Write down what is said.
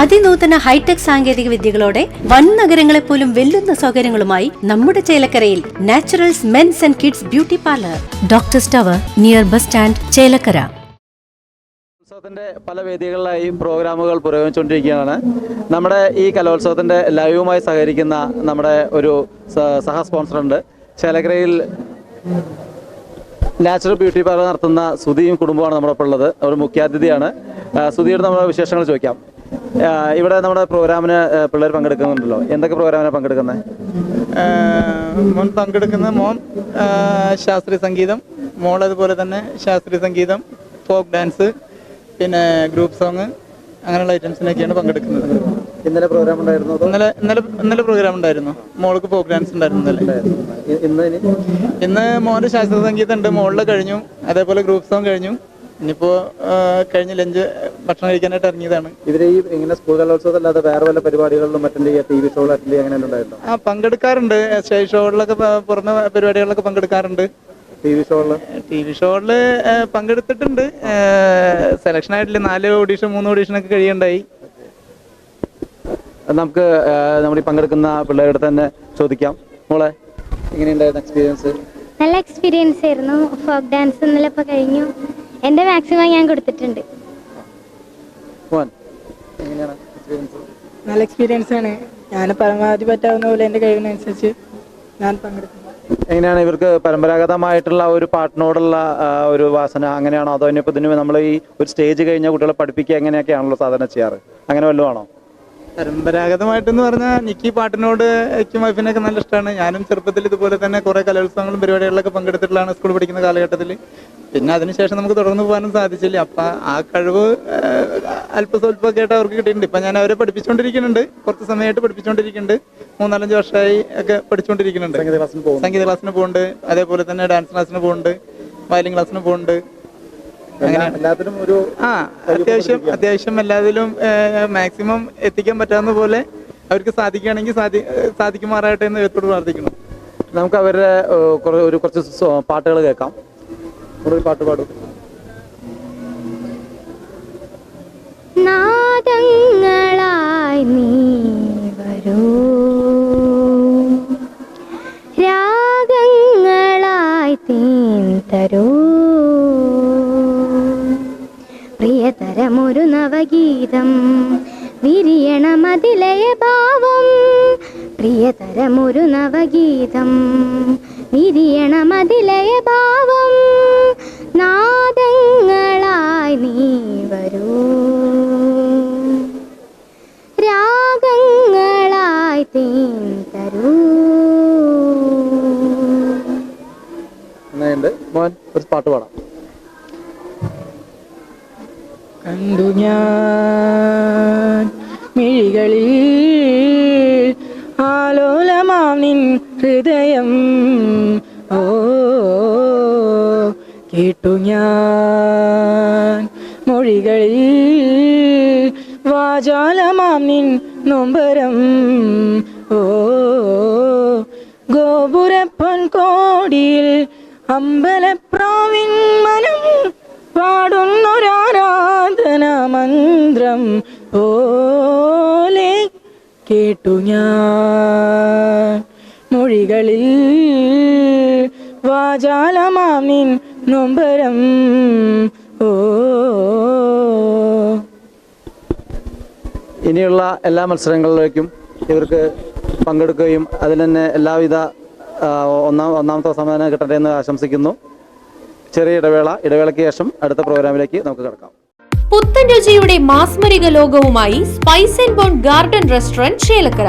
അതിനൂതന hi tech സാങ്കേതിക വിദ്യകളോടെ വൻ നഗരങ്ങളെ പോലും വെല്ലുന്ന സൗകര്യങ്ങളുമായി നമ്മുടെ ചേലക്കരയിൽ naturals men's and kids beauty parlour. Doctor സ്റ്റവർ near bus stand Chelakkara. കലോത്സവത്തിന്റെ പല വേദികളിലായി പ്രോഗ്രാമുകൾ പുരോഗമിച്ചുകൊണ്ടിരിക്കുകയാണ്. നമ്മുടെ ഈ കലോത്സവത്തിന്റെ ലൈവുമായി സഹകരിക്കുന്ന നമ്മുടെ ഒരു സഹ സ്പോൺസറുണ്ട്. ചേലക്കരയിൽ നാച്ചുറൽ ബ്യൂട്ടി പാർലർ നടത്തുന്ന സുധിയും കുടുംബമാണ് നമ്മുടെ ഉള്ളത് ഒരു മുഖ്യാതിഥിയാണ്. സുധിയുടെ നമ്മുടെ വിശേഷങ്ങൾ ചോദിക്കാം. ഇവിടെ നമ്മുടെ പ്രോഗ്രാമിന് പിള്ളേർ പങ്കെടുക്കുന്നുണ്ടല്ലോ. എന്തൊക്കെ പ്രോഗ്രാമിനാണ് പങ്കെടുക്കുന്നത്? മോൻ പങ്കെടുക്കുന്ന മോൻ ശാസ്ത്രീയ സംഗീതം മോൾ അതുപോലെ തന്നെ ശാസ്ത്രീയ സംഗീതം ഫോക്ക് ഡാൻസ് പിന്നെ ഗ്രൂപ്പ് സോങ് അങ്ങനെയുള്ള ഐറ്റംസിനൊക്കെയാണ് പങ്കെടുക്കുന്നത്. ഇന്നലെ പ്രോഗ്രാം ഉണ്ടായിരുന്നു ഇന്നലെ ഇന്നലെ ഇന്നലെ പ്രോഗ്രാം ഉണ്ടായിരുന്നു. മോൾക്ക് ഫോക്ക് ഡാൻസ് ഉണ്ടായിരുന്നു ഇന്ന് ഇനി? ഇന്ന് മോന്റെ ശാസ്ത്രീയ സംഗീതം ഉണ്ട്. മോളിൽ കഴിഞ്ഞു. അതേപോലെ ഗ്രൂപ്പ് സോങ് കഴിഞ്ഞു. ഇനിയിപ്പോൾ കഴിഞ്ഞ ലഞ്ച് ഭക്ഷണം കഴിക്കാനായിട്ട് ഇറങ്ങിയതാണ്. ഇവർ ഈ ഇങ്ങനെ സ്കൂൾ കലോത്സവത്തല്ലാതെ വേറെ വല്ല പരിപാടികളിലും അറ്റൻഡ് ചെയ്യുക ടി വി ഷോകൾ അറ്റൻഡ് ചെയ്യുക അങ്ങനെ ആ പങ്കെടുക്കാറുണ്ട്. സ്റ്റേജ് ഷോകളിലൊക്കെ പുറമെ പരിപാടികളിലൊക്കെ പങ്കെടുക്കാറുണ്ട്. ടി വി ഷോകളിൽ ടി വി ഷോകളിൽ പങ്കെടുത്തിട്ടുണ്ട്. സെലക്ഷൻ ആയിട്ടില്ല? നാല് ഓഡീഷൻ മൂന്ന് ഓഡീഷൻ ഒക്കെ കഴിയുണ്ടായി. നമുക്ക് നമ്മൾ പങ്കെടുക്കുന്ന പിള്ളേരുടെ തന്നെ ചോദിക്കാം. മോളെ എങ്ങനെയുണ്ടായിരുന്നു എക്സ്പീരിയൻസ് നല്ല എക്സ്പീരിയൻസ് ആയിരുന്നു. ഫോക്ക് ഡാൻസ് ഇന്നലെ ഇപ്പോൾ കഴിഞ്ഞു. എന്റെ മാക്സിമം ഞാൻ കൊടുത്തിട്ടുണ്ട്. നല്ല എക്സ്പീരിയൻസ് ആണ്. ഞാൻ പരമാവധി പറ്റാവുന്ന പോലെ എന്റെ കഴിവിനനുസരിച്ച് ഞാൻ പങ്കെടുക്കുന്നു എങ്ങനെയാണ് ഇവർക്ക് പരമ്പരാഗതമായിട്ടുള്ള ഒരു പാട്ടിനോടുള്ള ഒരു വാസന? അങ്ങനെയാണോ? അതോ ഇനിയിപ്പോൾ ഇതിന് നമ്മൾ ഈ ഒരു സ്റ്റേജ് കഴിഞ്ഞ കുട്ടികളെ പഠിപ്പിക്കുക എങ്ങനെയൊക്കെയാണല്ലോ സാധാരണ ചെയ്യാറ്? അങ്ങനെ വല്ലതും ആണോ? പരമ്പരാഗതമായിട്ടെന്ന് പറഞ്ഞാൽ എനിക്ക് ഈ പാട്ടിനോട് എനിക്കും വൈഫിനൊക്കെ നല്ല ഇഷ്ടമാണ്. ഞാനും ചെറുപ്പത്തിൽ ഇതുപോലെ തന്നെ കുറേ കലോത്സവങ്ങളും പരിപാടികളിലൊക്കെ പങ്കെടുത്തിട്ടുള്ളതാണ് സ്കൂൾ പഠിക്കുന്ന കാലഘട്ടത്തിൽ പിന്നെ അതിനുശേഷം നമുക്ക് തുടർന്ന് പോകാനും സാധിച്ചില്ല. അപ്പം ആ കഴിവ് അല്പസ്വല്പമൊക്കെ ആയിട്ട് അവർക്ക് കിട്ടിയിട്ടുണ്ട്. ഇപ്പം ഞാൻ അവരെ പഠിപ്പിച്ചുകൊണ്ടിരിക്കുന്നുണ്ട് കുറച്ച് സമയമായിട്ട് പഠിപ്പിച്ചുകൊണ്ടിരിക്കുന്നുണ്ട് മൂന്നാലഞ്ച് വർഷമായി ഒക്കെ പഠിച്ചുകൊണ്ടിരിക്കുന്നുണ്ട് സംഗീത ക്ലാസ്സിന് പോകും സംഗീത ക്ലാസ്സിന് പോകുന്നുണ്ട്. അതേപോലെ തന്നെ ഡാൻസ് ക്ലാസ്സിന് പോകുന്നുണ്ട്. വയലിൻ ക്ലാസ്സിന് പോകുന്നുണ്ട്. ഒരു ആ അത്യാവശ്യം അത്യാവശ്യം എല്ലാത്തിലും മാക്സിമം എത്തിക്കാൻ പറ്റാവുന്ന പോലെ അവർക്ക് സാധിക്കുകയാണെങ്കിൽ സാധി ഏഹ് സാധിക്കുമാറാകട്ടെ എന്ന് ദൈവത്തോട് പ്രാർത്ഥിക്കുന്നു. നമുക്ക് അവരുടെ ഒരു കുറച്ച് പാട്ടുകൾ കേൾക്കാം. ഒരു പാട്ട് പാടും. നാദങ്ങളായി നീ വരൂ. രാഗങ്ങളായി തീൻ തരൂ. പ്രിയതരമൊരു നവഗീതം വിരിയണമതിലയ ഭാവം. പ്രിയതരമൊരു നവഗീതം വിരിയണമതിലയ ഭാവം. നാദങ്ങളായി നീ വരൂ. രാഗങ്ങളായി തീ തരൂ. മോൻ ഒരു പാട്ട് പാടാം. കണ്ടു ഞാൻ മിഴികളിൽ ആലോലമാ നിൻ ഹൃദയം. കേട്ടു ഞാൻ മൊഴികളിൽ വാചാലമാം നിൻ നൊമ്പരം. ഓ ഗോപുരപ്പൻ കോടിയിൽ അമ്പലപ്രാവിൻ മനം പാടുന്നൊരാരാധന മന്ത്രം പോലെ കേട്ടു ഞാൻ മൊഴികളിൽ വാചാലമാം നിൻ നൊമ്പരം. ഓ. ഇനിയുള്ള എല്ലാ മത്സരങ്ങളിലേക്കും ഇവർക്ക് പങ്കെടുക്കുകയും അതിൽ തന്നെ എല്ലാവിധ ഒന്നാം ഒന്നാമത്തെ സമ്മാനം കിട്ടട്ടെ എന്ന് ആശംസിക്കുന്നു. ചെറിയ ഇടവേള ഇടവേളയ്ക്ക് ശേഷം അടുത്ത പ്രോഗ്രാമിലേക്ക് നമുക്ക് കിടക്കാം. പുത്തൻ രുചിയുടെ മാസ്മരിക ലോകവുമായി spice and bone garden restaurant Chelakkara